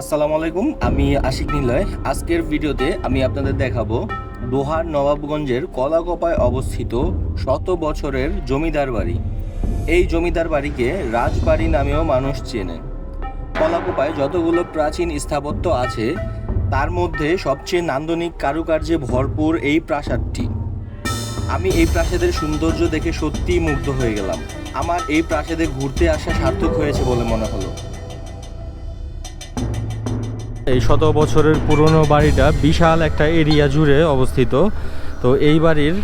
আসসালামু আলাইকুম, আমি আশিক নিলয় আজকের ভিডিওতে আমি আপনাদের দেখাবো দোহার নবাবগঞ্জের কলাকপায় অবস্থিত শত বছরের জমিদার বাড়ি। এই জমিদার বাড়িকে রাজবাড়ি নামেও মানুষ চেনে। কলাকোপায় যতগুলো প্রাচীন স্থাপত্য আছে, তার মধ্যে সবচেয়ে নান্দনিক কারুকার্যে ভরপুর এই প্রাসাদটি। আমি এই প্রাসাদের সৌন্দর্য দেখে সত্যিই মুগ্ধ হয়ে গেলাম। আমার এই প্রাসাদে ঘুরতে আসা সার্থক হয়েছে বলে মনে হলো। এই শত বছরের পুরনো বাড়িটা বিশাল একটা এরিয়া জুড়ে অবস্থিত। তো এই বাড়ির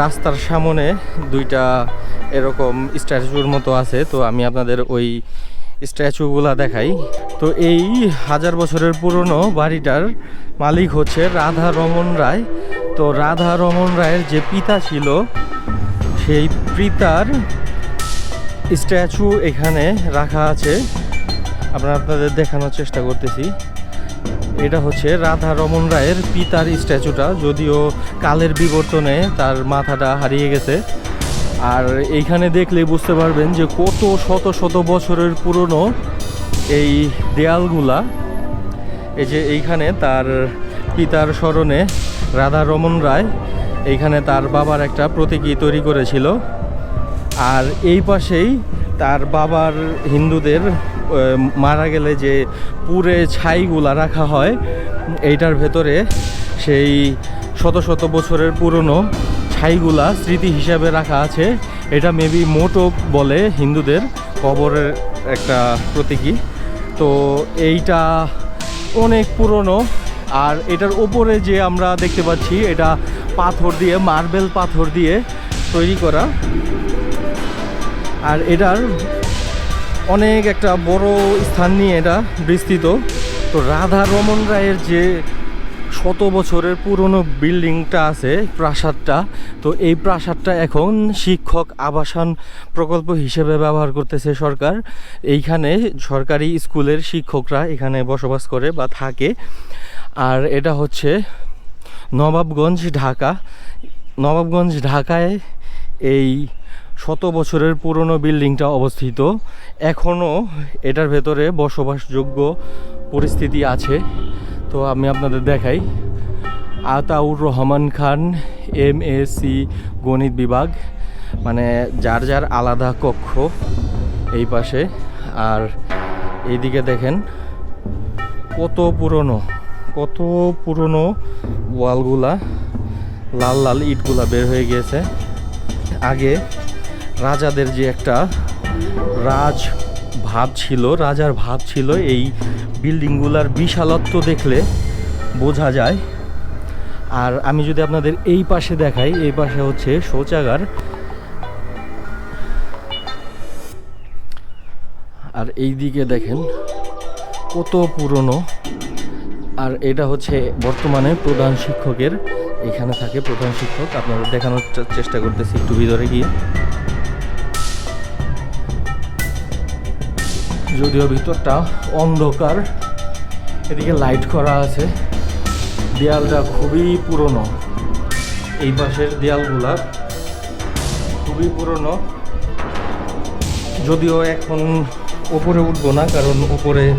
রাস্তার সামনে দুইটা এরকম স্ট্যাচুর মতো আছে। তো আমি আপনাদের ওই স্ট্যাচুগুলা দেখাই। তো এই হাজার বছরের পুরনো বাড়িটার মালিক হচ্ছে রাধা রমন রায়। তো রাধা রমন রায়ের যে পিতা ছিল, সেই পিতার স্ট্যাচু এখানে রাখা আছে। আমরা আপনাদের দেখানোর চেষ্টা করতেছি। এটা হচ্ছে রাধা রমন রায়ের পিতার স্ট্যাচুটা, যদিও কালের বিবর্তনে তার মাথাটা হারিয়ে গেছে। আর এইখানে দেখলেই বুঝতে পারবেন যে কত শত শত বছরের পুরনো এই দেয়ালগুলা। এই যে এইখানে তার পিতার স্মরণে রাধা রমন রায় এইখানে তার বাবার একটা প্রতীকী তৈরি করেছিল। আর এই পাশেই তার বাবার হিন্দুদের মারা গেলে যে পুরে ছাইগুলা রাখা হয়, এইটার ভেতরে সেই শত শত বছরের পুরনো ছাইগুলা স্মৃতি হিসাবে রাখা আছে। এটা মেবি মোটক বলে হিন্দুদের কবরের একটা প্রতীকী। তো এইটা অনেক পুরনো আর এটার ওপরে যে আমরা দেখতে পাচ্ছি, এটা পাথর দিয়ে, মার্বেল পাথর দিয়ে তৈরি করা। আর এটার অনেক একটা বড় স্থান নিয়ে এটা বিস্তৃত। তো রাধা রমন রায়ের যে শত বছরের পুরনো বিল্ডিংটা আছে, প্রাসাদটা, তো এই প্রাসাদটা এখন শিক্ষক আবাসন প্রকল্প হিসেবে ব্যবহার করতেছে সরকার। এইখানে সরকারি স্কুলের শিক্ষকরা এখানে বসবাস করে বা থাকে। আর এটা হচ্ছে নবাবগঞ্জ, ঢাকা। নবাবগঞ্জ, ঢাকায় এই শত বছরের পুরনো বিল্ডিংটা অবস্থিত। এখনও এটার ভেতরে বসবাসযোগ্য পরিস্থিতি আছে। তো আমি আপনাদের দেখাই। আতাউর রহমান খান, এম এসি গণিত বিভাগ মানে যার যার আলাদা কক্ষ এই পাশে। আর এইদিকে দেখেন, কত পুরনো কত পুরনো ওয়ালগুলা, লাল লাল ইটগুলা বের হয়ে গিয়েছে। আগে রাজাদের যে একটা রাজ ভাব ছিল, রাজার ভাব ছিল, এই বিল্ডিংগুলার বিশালত্ব দেখলে বোঝা যায়। আর আমি যদি আপনাদের এই পাশে দেখাই, এই পাশে হচ্ছে শৌচাগার। আর এই দিকে দেখেন কত পুরনো। আর এটা হচ্ছে বর্তমানে প্রধান শিক্ষকের, এখানে থাকে প্রধান শিক্ষক। আপনাদের দেখানোর চেষ্টা করতেছি একটু ভিতরে গিয়ে। যদিও ভিতরটা অন্ধকার, এদিকে লাইট করা আছে। দেয়ালটা খুবই পুরনো। এই পাশের দেয়ালগুলা খুবই পুরনো। যদিও এখন ওপরে উঠবো না, কারণ ওপরে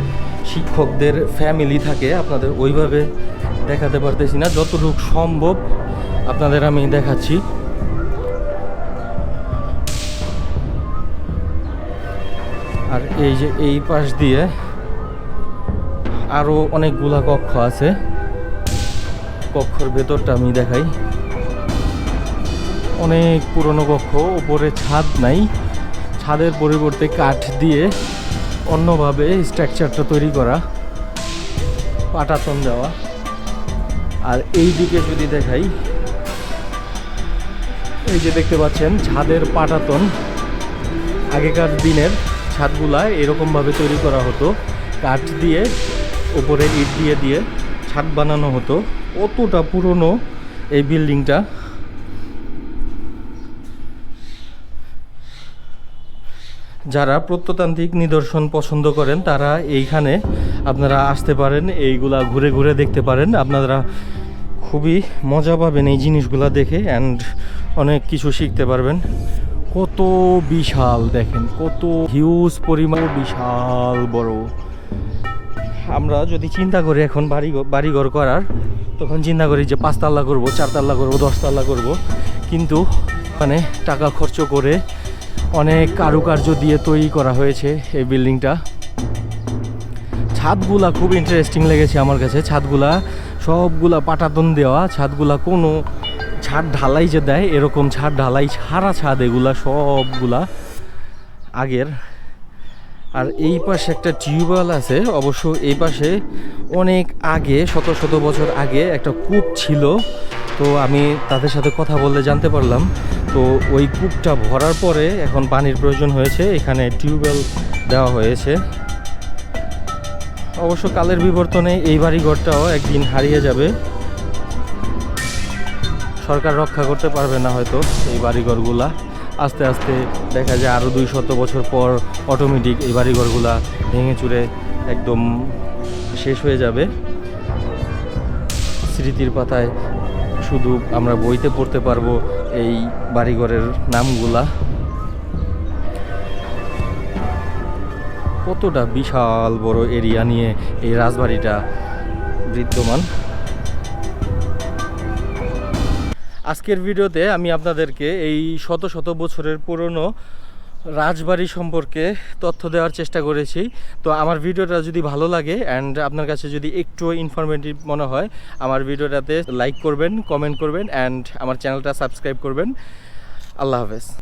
শিক্ষকদের ফ্যামিলি থাকে, আপনাদের ওইভাবে দেখাতে পারতেছি না। যতটুকু সম্ভব আপনাদের আমি দেখাচ্ছি। আর এই যে এই পাশ দিয়ে আরও অনেকগুলা কক্ষ আছে। কক্ষর ভেতরটা আমি দেখাই। অনেক পুরনো কক্ষ, উপরে ছাদ নাই। ছাদের পরিবর্তে কাঠ দিয়ে অন্যভাবে স্ট্রাকচারটা তৈরি করা, পাটাতন দেওয়া। আর এই দিকে যদি দেখাই, এই যে দেখতে পাচ্ছেন, ছাদের পাটাতন আগেকার দিনের ছাদগুলা এরকমভাবে তৈরি করা হতো। কাঠ দিয়ে, উপরে ইট দিয়ে দিয়ে ছাদ বানানো হতো। অতটা পুরনো এই বিল্ডিংটা। যারা প্রত্নতান্ত্রিক নিদর্শন পছন্দ করেন, তারা এইখানে আপনারা আসতে পারেন, এইগুলা ঘুরে ঘুরে দেখতে পারেন। আপনারা খুবই মজা পাবেন এই জিনিসগুলা দেখে অ্যান্ড অনেক কিছু শিখতে পারবেন। কত বিশাল দেখেন, কত হিউজ পরিমাণ, বিশাল বড়। আমরা যদি চিন্তা করি এখন বাড়ি বাড়িঘর করার, তখন চিন্তা করি যে পাঁচতলা করব, চারতলা করব, দশতলা করব। কিন্তু মানে টাকা খরচ করে অনেক কারুকার্য দিয়ে তৈরি করা হয়েছে এই বিল্ডিংটা। ছাদগুলা খুব ইন্টারেস্টিং লেগেছে আমার কাছে। ছাদগুলা সবগুলা পাটাতন দেওয়া, ছাদগুলা কোনো ছাদ ঢালাই যে দেয়, এরকম ছাদ ঢালাই ছাড়া ছাদ এগুলা, সবগুলা আগের। আর এই পাশে একটা টিউবওয়েল আছে, অবশ্য এই পাশে অনেক আগে, শত শত বছর আগে একটা কূপ ছিল। তো আমি তাদের সাথে কথা বললে জানতে পারলাম। তো ওই কূপটা ভরার পরে এখন পানির প্রয়োজন হয়েছে, এখানে টিউবওয়েল দেওয়া হয়েছে। অবশ্য কালের বিবর্তনে এই বাড়িঘরটাও একদিন হারিয়ে যাবে। সরকার রক্ষা করতে পারবে না হয়তো এই বাড়িঘরগুলা। আস্তে আস্তে দেখা যায় আরও দুই শত বছর পর অটোমেটিক এই বাড়িঘরগুলা ভেঙে চুরে একদম শেষ হয়ে যাবে। স্মৃতির পাতায় শুধু আমরা বইতে পড়তে পারব এই বাড়িঘরের নামগুলা। কতটা বিশাল বড় এরিয়া নিয়ে এই রাজবাড়িটা বিদ্যমান। আজকের ভিডিওতে আমি আপনাদেরকে এই শত শত বছরের পুরনো রাজবাড়ি সম্পর্কে তথ্য দেওয়ার চেষ্টা করেছি। তো আমার ভিডিওটা যদি ভালো লাগে অ্যান্ড আপনার কাছে যদি একটু ইনফরমেটিভ মনে হয়, আমার ভিডিওটাতে লাইক করবেন কমেন্ট করবেন অ্যান্ড আমার চ্যানেলটা সাবস্ক্রাইব করবেন। আল্লাহ হাফেজ।